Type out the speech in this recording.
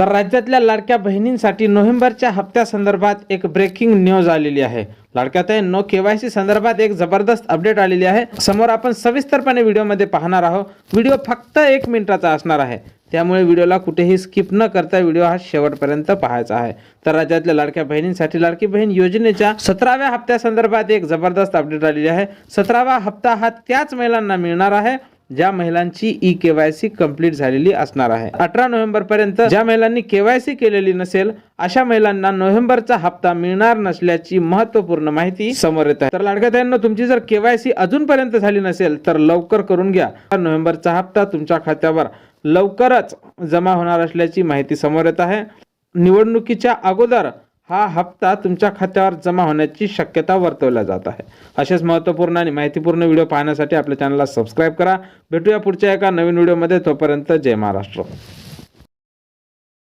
तर राज्यातल्या लाडक्या बहिणींसाठी नोव्हेंबरच्या हप्त्यासंदर्भात एक ब्रेकिंग न्यूज आलेली आहे. लाडक्यात नो केवायसी संदर्भात एक जबरदस्त अपडेट आलेली आहे. समोर आपण सविस्तरपणे व्हिडिओमध्ये पाहणार आहोत. व्हिडिओ फक्त एक मिनिटाचा असणार आहे. त्यामुळे व्हिडिओला कुठेही स्किप न करता व्हिडिओ हा शेवटपर्यंत पाहायचा आहे. तर राज्यातल्या लाडक्या बहिणींसाठी लाडकी बहीण योजनेच्या सतराव्या हप्त्यासंदर्भात एक जबरदस्त अपडेट आलेली आहे. सतरावा हप्ता हा त्याच महिलांना मिळणार आहे. ज्या महिलांची ई केवायसी कंप्लीट झालेली असणार आहे. अठरा नोव्हेंबर पर्यंत ज्या महिलांनी केवायसी केलेली नसेल अशा महिलांना नोव्हेंबरचा हप्ता मिळणार नसल्याची महत्त्वपूर्ण माहिती समोर येत आहे. तर लाडक्या तुमची जर केवायसी अजूनपर्यंत झाली नसेल तर लवकर करून घ्या. नोव्हेंबरचा हप्ता तुमच्या खात्यावर लवकरच जमा होणार असल्याची माहिती समोर येत आहे. निवडणुकीच्या अगोदर हा हप्ता तुमच्या खात्यावर जमा होण्याची शक्यता वर्तवल्या जात आहे. असेच महत्त्वपूर्ण आणि माहितीपूर्ण व्हिडिओ पाहण्यासाठी आपल्या चॅनलला सबस्क्राईब करा. भेटूया पुढच्या एका नवीन व्हिडिओमध्ये. तोपर्यंत जय महाराष्ट्र.